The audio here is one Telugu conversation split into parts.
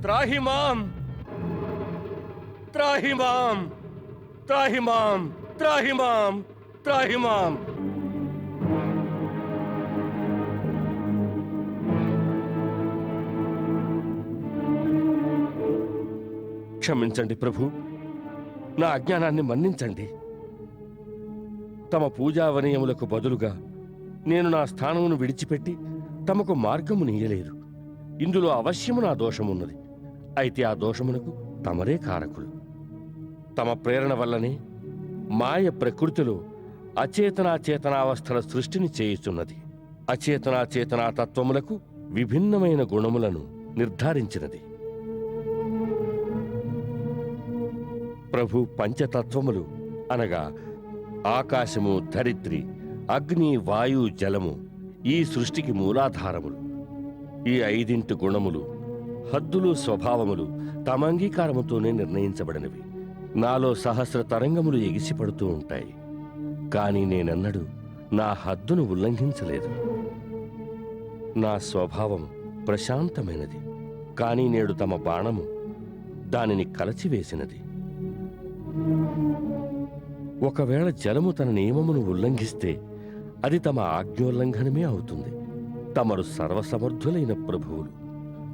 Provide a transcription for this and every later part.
త్రాహి మాం త్రాహి మాం త్రాహి మాం త్రాహి మాం త్రాహి మాం క్షమించండి ప్రభు. నా అజ్ఞానాన్ని మన్నించండి. తమ పూజావనయములకు బదులుగా నేను నా స్థానమును విడిచిపెట్టి తమకు మార్గము నీయలేదు ఇందులో అవశ్యము నా దోషమున్నది. అయితే ఆ దోషమునకు తమరే కారకులు. తమ ప్రేరణ వల్లనే మాయ ప్రకృతిలో అచేతనాచేతనావస్థల సృష్టిని చేయుచున్నది. అచేతనాచేతనా తత్వములకు విభిన్నమైన గుణములను నిర్ధారించినది. ప్రభు పంచతత్వములు అనగా ఆకాశము ధరిత్రి అగ్ని వాయు జలము ఈ సృష్టికి మూలాధారములు. ఈ ఐదింటి గుణములు హద్దులు స్వభావములు తమ అంగీకారముతోనే నిర్ణయించబడినవి. నాలో సహస్ర తరంగములు ఎగిసిపడుతూ ఉంటాయి. కానీ నేనన్నడు నా హద్దును ఉల్లంఘించలేదు. నా స్వభావం ప్రశాంతమైనది. కానీ నేడు తమ బాణము దానిని కలచివేసినది. ఒకవేళ జలము తన నియమమును ఉల్లంఘిస్తే అది తమ ఆజ్ఞోల్లంఘనమే అవుతుంది. తమరు సర్వసమర్థులైన ప్రభువులు.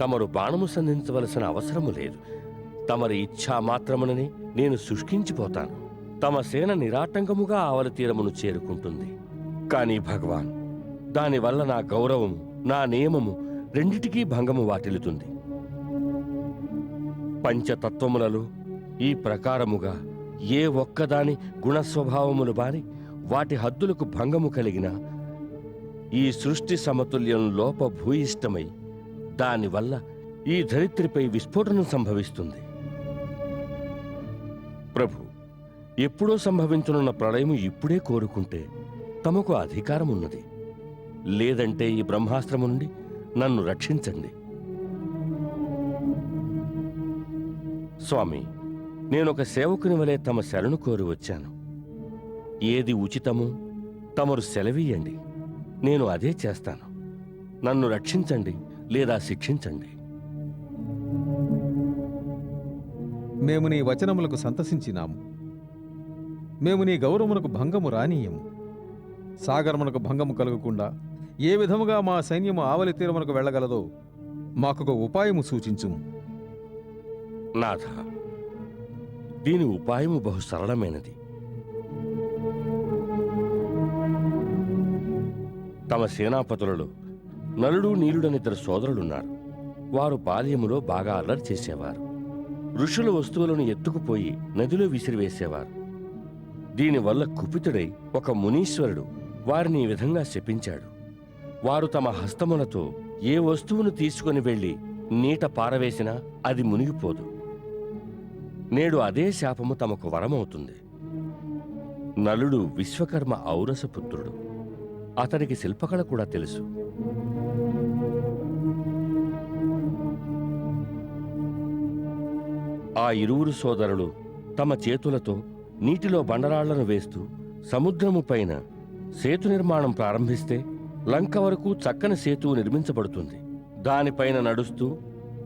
తమరు బాణము సంధించవలసిన అవసరము లేదు. తమరి ఇచ్ఛా మాత్రముననే నేను శుష్కించిపోతాను. తమ సేన నిరాటంకముగా ఆవల తీరమును చేరుకుంటుంది. కానీ భగవాన్ దానివల్ల నా గౌరవము నా నియమము రెండిటికీ భంగము వాటిల్లుతుంది. పంచతత్వములలో ఈ ప్రకారముగా ఏ ఒక్కదాని గుణస్వభావములు బారి వాటి హద్దులకు భంగము కలిగిన ఈ సృష్టి సమతుల్యం లోపభూయిష్టమై దానివల్ల ఈ ధరిత్రిపై విస్ఫోటనం సంభవిస్తుంది. ప్రభు ఎప్పుడో సంభవించనున్న ప్రళయము ఇప్పుడే కోరుకుంటే తమకు అధికారం ఉన్నది లేదంటే ఈ బ్రహ్మాస్త్రము నుండి నన్ను రక్షించండి. స్వామి నేనొక సేవకుని వలె తమ శరణు కోరి వచ్చాను. ఏది ఉచితమో తమరు సెలవీయండి నేను అదే చేస్తాను. నన్ను రక్షించండి. లేదా శిక్షించండి. మేము నీ వచనములకు సంతసించినాము. మేము నీ గౌరవమునకు భంగము రానీయము. సాగరమునకు భంగము కలగకుండా ఏ విధముగా మా సైన్యము ఆవలి తీరమునకు వెళ్ళగలదో మాకొక ఉపాయము సూచించుము. నాథ దీని ఉపాయము బహు సరళమైనది. తమ సేనాపతులలో నలుడు నీలుడనిద్దరు సోదరులున్నారు. వారు బాల్యములో బాగా అల్లరి చేసేవారు. ఋషుల వస్తువులను ఎత్తుకుపోయి నదిలో విసిరివేసేవారు. దీనివల్ల కుపితుడై ఒక మునీశ్వరుడు వారిని ఈ విధంగా శపించాడు. వారు తమ హస్తములతో ఏ వస్తువును తీసుకుని వెళ్ళి నీట పారవేసినా అది మునిగిపోదు. నేడు అదే శాపము తమకు వరమవుతుంది. నలుడు విశ్వకర్మ ఔరసపుత్రుడు అతనికి శిల్పకళ కూడా తెలుసు. ఆ ఇరువురు సోదరులు తమ చేతులతో నీటిలో బండరాళ్ళను వేస్తూ సముద్రము పైన సేతు నిర్మాణం ప్రారంభిస్తే లంక వరకు చక్కని సేతువు నిర్మించబడుతుంది. దానిపైన నడుస్తూ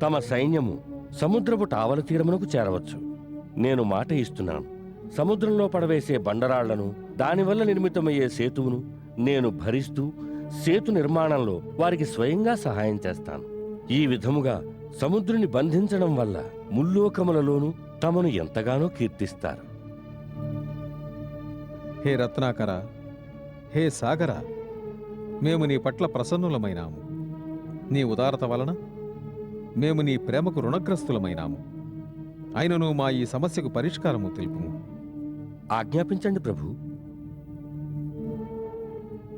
తమ సైన్యము సముద్రపు టావల తీరమునకు చేరవచ్చు. నేను మాట ఇస్తున్నాను సముద్రంలో పడవేసే బండరాళ్ళను దానివల్ల నిర్మితమయ్యే సేతువును నేను భరిస్తూ సేతు నిర్మాణంలో వారికి స్వయంగా సహాయం చేస్తాను. ఈ విధముగా సముద్రుని బంధించడం వల్ల ముల్లోకములలోనూ తమను ఎంతగానో కీర్తిస్తారు. హే రత్నాకర హే సాగర మేము నీ పట్ల ప్రసన్నులమైనాము. నీ ఉదారత వలన మేము నీ ప్రేమకు రుణగ్రస్తులమైనాము. అయినను మా ఈ సమస్యకు పరిష్కారము తెలుపుము. ఆజ్ఞాపించండి ప్రభు.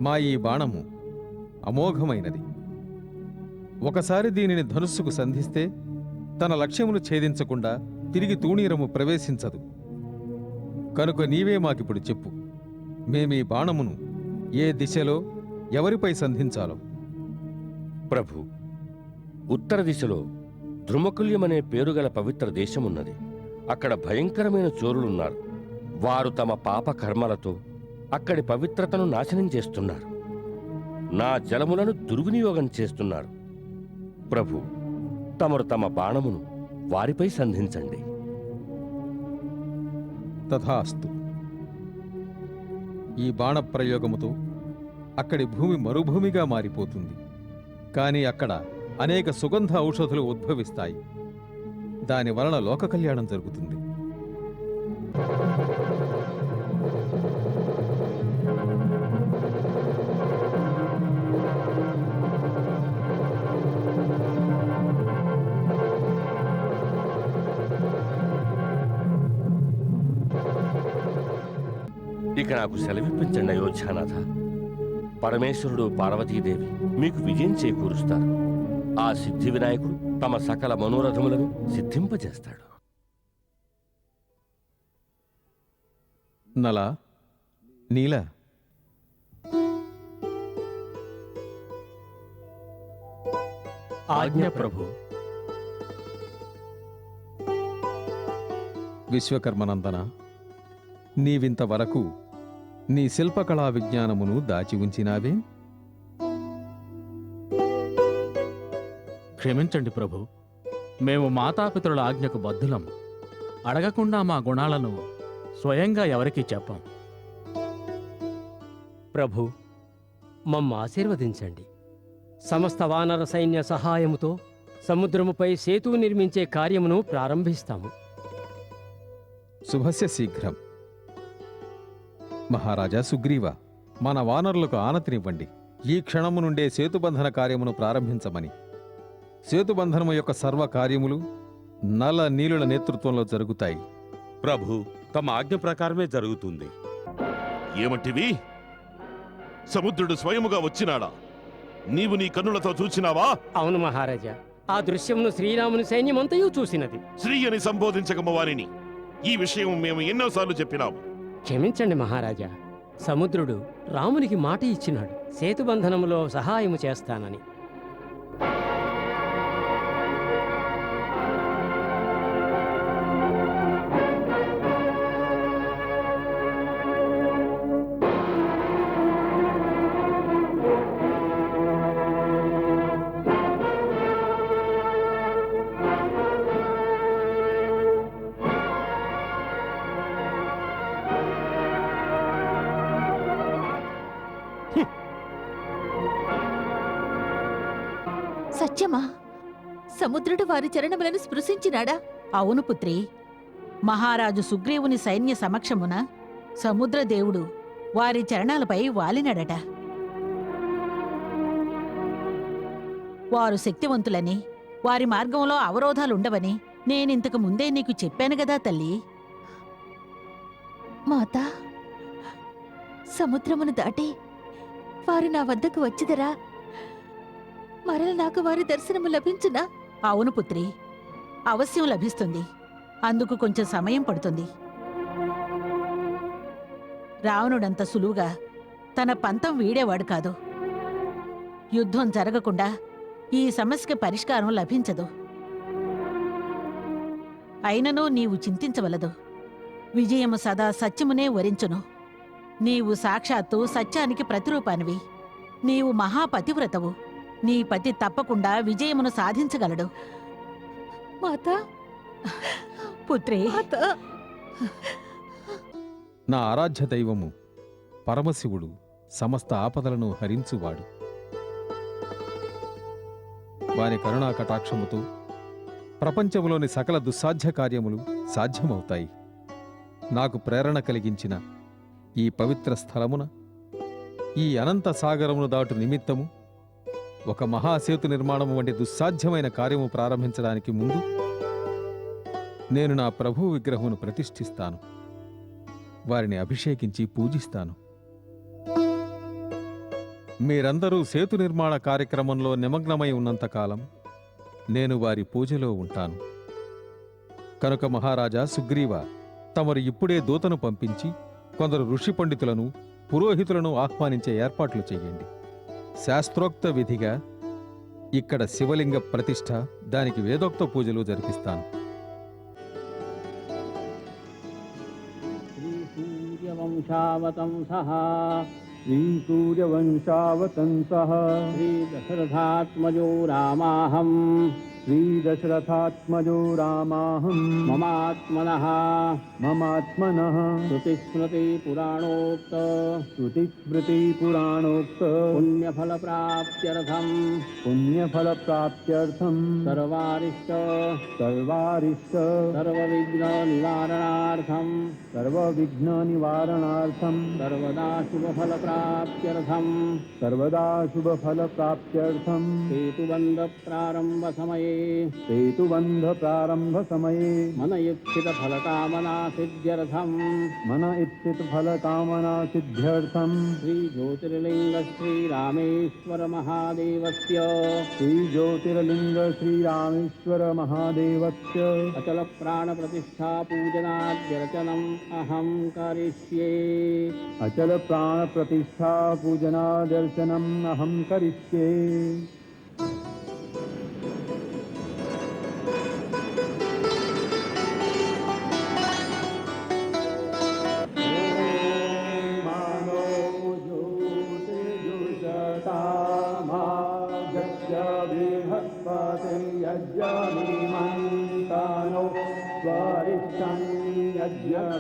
మా ఈ బాణము అమోఘమైనది. ఒకసారి దీనిని ధనుస్సుకు సంధిస్తే తన లక్ష్యమును ఛేదించకుండా తిరిగి తూణీరము ప్రవేశించదు. కనుక నీవే మాకిప్పుడు చెప్పు మేమీ బాణమును ఏ దిశలో ఎవరిపై సంధించాలో? ప్రభు ఉత్తర దిశలో ధృమకుల్యమనే పేరుగల పవిత్ర దేశమున్నది. అక్కడ భయంకరమైన చోరులున్నారు. వారు తమ పాప కర్మలతో అక్కడి పవిత్రతను నాశనం చేస్తున్నారు. నా జలములను దుర్వినియోగం చేస్తున్నారు. ప్రభు తమరు తమ బాణమును వారిపై సంధించండి. తథాస్తు. ఈ బాణప్రయోగముతో అక్కడి భూమి మరుభూమిగా మారిపోతుంది. కానీ అక్కడ అనేక సుగంధ ఔషధులు ఉద్భవిస్తాయి. దాని వలన లోక కళ్యాణం జరుగుతుంది. ఇక నాకు సెలవిప్పించండి అయోధ్యానాథ పరమేశ్వరుడు పార్వతీదేవి మీకు విజయం చేకూరుస్తారు. ఆ సిద్ధి వినాయకుడు తమ సకల మనోరథములను సిద్ధింపజేస్తాడు. నల నీల. ఆజ్ఞ ప్రభు. విశ్వకర్మనందన నీవింతవరకు నీ శిల్పకళా విజ్ఞానమును దాచి ఉంచినావే? క్షమించండి ప్రభు మేము మాతాపితరుల ఆజ్ఞకు బద్ధులం. అడగకుండా మా గుణాలను స్వయంగా ఎవరికీ చెప్పం. ప్రభు మమ్మ ఆశీర్వదించండి. సమస్త వానర సైన్య సహాయముతో సముద్రముపై సేతువు నిర్మించే కార్యమును ప్రారంభిస్తాము. శుభస్య శీఘ్రం. మహారాజా సుగ్రీవ మన వానరులకు ఆనతినివ్వండి. ఈ క్షణము నుండే సేతుబంధన కార్యమును ప్రారంభించమని. సేతుబంధనము యొక్క సర్వ కార్యములు నల నీలుల నేతృత్వంలో జరుగుతాయి. ప్రభు తమ ఆజ్ఞ ప్రకారమే జరుగుతుంది. ఏమంటివి? సముద్రుడు స్వయముగా వచ్చినాడా? నీవు నీ కన్నులతో చూచినావా? అవును మహారాజా ఆ దృశ్యమును శ్రీరాముని సైన్యమంతయు చూసినది. శ్రీ అని సంబోధించకమ వారిని ఈ విషయం మేము ఎన్నోసార్లు చెప్పినాము. క్షమించండి మహారాజా. సముద్రుడు రామునికి మాట ఇచ్చినాడు. సేతుబంధనములో సహాయము చేస్తానని. సముద్రుడు వారి చరణములను స్పృశించినాడా? అవును పుత్రి. మహారాజు సుగ్రీవుని సైన్య సమక్షమున సముద్రదేవుడు వారి చరణాలపై వాలినడట. వారు శక్తివంతులని వారి మార్గంలో అవరోధాలుండవని నేనింతకు ముందే నీకు చెప్పాను గదా తల్లి. మాత సముద్రమును దాటి వారు నా వద్దకు వచ్చిదరా? మరల నాకు వారి దర్శనము లభించునా? అవును పుత్రి. అవశ్యం లభిస్తుంది. అందుకు కొంచెం సమయం పడుతుంది. రావణుడంత సులువుగా తన పంతం వీడేవాడు కాదు. యుద్ధం జరగకుండా ఈ సమస్యకి పరిష్కారం లభించదు. అయినను నీవు చింతించవలదు. విజయము సదా సత్యమునే వరించును. నీవు సాక్షాత్తు సత్యానికి ప్రతిరూపానివి. నీవు మహాపతివ్రతవు. నీ పతి తప్పకుండా విజయమును సాధించగలడు. మాత. పుత్రి. నా ఆరాధ్య దైవము పరమశివుడు సమస్త ఆపదలను హరించువాడు. వారి కరుణా కటాక్షముతో ప్రపంచములోని సకల దుస్సాధ్య కార్యములు సాధ్యమవుతాయి. నాకు ప్రేరణ కలిగించిన ఈ పవిత్ర స్థలమున ఈ అనంత సాగరమును దాటు నిమిత్తము ఒక మహాసేతు నిర్మాణము వంటి దుస్సాధ్యమైన కార్యము ప్రారంభించడానికి ముందు నేను నా ప్రభు విగ్రహమును ప్రతిష్ఠిస్తాను. వారిని అభిషేకించి పూజిస్తాను. మీరందరూ సేతు నిర్మాణ కార్యక్రమంలో నిమగ్నమై ఉన్నంతకాలం నేను వారి పూజలో ఉంటాను. కనుక మహారాజా సుగ్రీవ తమరు ఇప్పుడే దూతను పంపించి కొందరు ఋషి పండితులను పురోహితులను ఆహ్వానించే ఏర్పాట్లు చేయండి. शास्त्रोक्त विधि इकड शिवलिंग प्रतिष्ठ दाखी वेदोक्त पूजल ज़रूर श्रीसूर्यवंशावतंसः श्रीदशरथात्मजो रामाहम् श्रीदशरथात्मजो रामाह ममात्मनः। ममात्मनः। श्रुतिस्मृतिपुराणोक्त। श्रुतिस्मृतिपुराणोक्त। पुण्यफलप्राप्त्यर्थम्। पुण्यफलप्राप्त्यर्थम्। सर्वारिष्ट। सर्वारिष्ट। सर्वविघ्ननिवारणार्थम्। सर्वविघ्ननिवारणार्थम्। सर्वदा शुभफलप्राप्त्यर्थम्। सर्वदा शुभफलप्राप्त्यर्थम्। हेतुबन्धप्रारम्भसमये सेतुबंध प्रारंभ समय मन इच्छित फल कामना इप्सितफलकामनासिद्ध्यर्थम् मन इप्सितफलकामनासिद्ध्यर्थम् श्रीज्योतिर्लिङ्गश्रीरामेश्वरमहादेवस्य। अचल प्राण प्रतिष्ठा करिष्ये। दर्शनम अहम करिष्ये।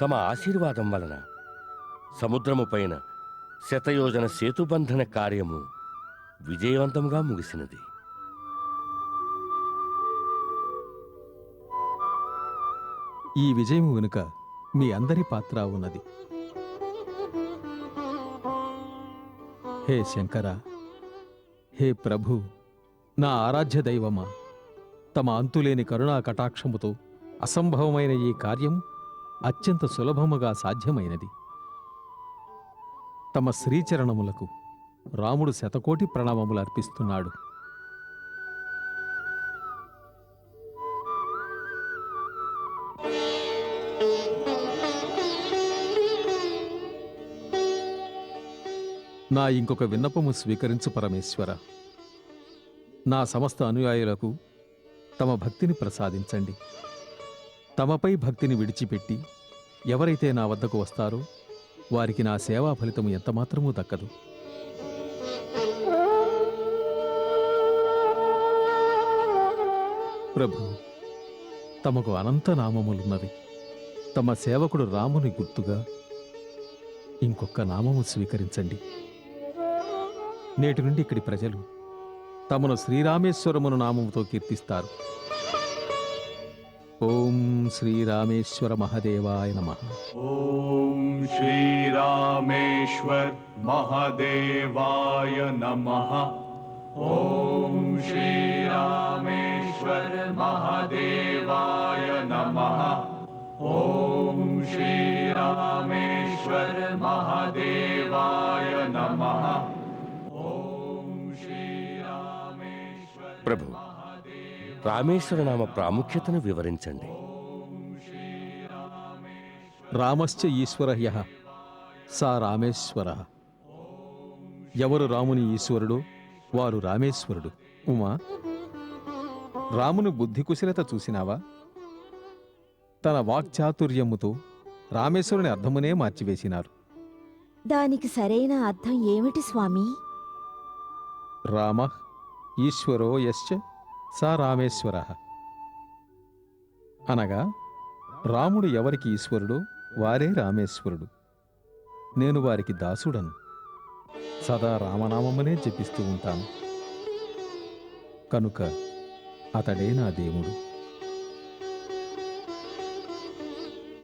తమ ఆశీర్వాదం వలన. సముద్రము పైన శతయోజన సేతుబంధన కార్యము విజయవంతంగా ముగిసినది. ఈ విజయం వెనుక మీ అందరి పాత్ర ఉన్నది. హే శంకర హే ప్రభు నా ఆరాధ్య దైవమా తమ అంతులేని కరుణా కటాక్షముతో అసంభవమైన ఈ కార్యం అత్యంత సులభముగా సాధ్యమైనది. తమ శ్రీచరణములకు రాముడు శతకోటి ప్రణామములు అర్పిస్తున్నాడు. నా ఇంకొక విన్నపము స్వీకరించు పరమేశ్వర. నా సమస్త అనుయాయులకు తమ భక్తిని ప్రసాదించండి. తమపై భక్తిని విడిచిపెట్టి ఎవరైతే నా వద్దకు వస్తారో వారికి నా సేవా ఫలితం ఎంతమాత్రమూ దక్కదు. ప్రభు తమకు అనంత నామములున్నవి. తమ సేవకుడు రాముని గుర్తుగా ఇంకొక నామము స్వీకరించండి. నేటి నుండి ఇక్కడి ప్రజలు తమను శ్రీరామేశ్వరమును నామముతో కీర్తిస్తారు. ఓం శ్రీరామేశ్వర మహదేవాయ నమ ఓం శ్రీరామేశ్వర్ మహదేవాయ నమ ఓం శ్రీరామేశ్వర్ మహదేవాయ నమ ఓం శ్రీరామేశ్వర్ మహదేవాయ నమ ఓం శ్రీరామేశ్వర్ ప్రభు రామేశ్వర నామ ప్రాముఖ్యతను వివరించండి. రామశ్చ ఈశ్వర సా రామేశ్వర. ఎవరు రాముని ఈశ్వరుడు? వారు రామేశ్వరుడు. ఉమా? రాముని బుద్ధి కుశలత చూసినావా? తన వాక్చాతుర్యముతో రామేశ్వరుని అర్థమునే మార్చివేసినారు. దానికి సరైన అర్థం ఏమిటి స్వామి? రామ ఈశ్వరో యశ్చ స రామేశ్వర. అనగా రాముడు ఎవరికి ఈశ్వరుడో వారే రామేశ్వరుడు. నేను వారికి దాసుడను. సదా రామనామమునే జపిస్తూ ఉంటాను. కనుక అతడే నా దేవుడు.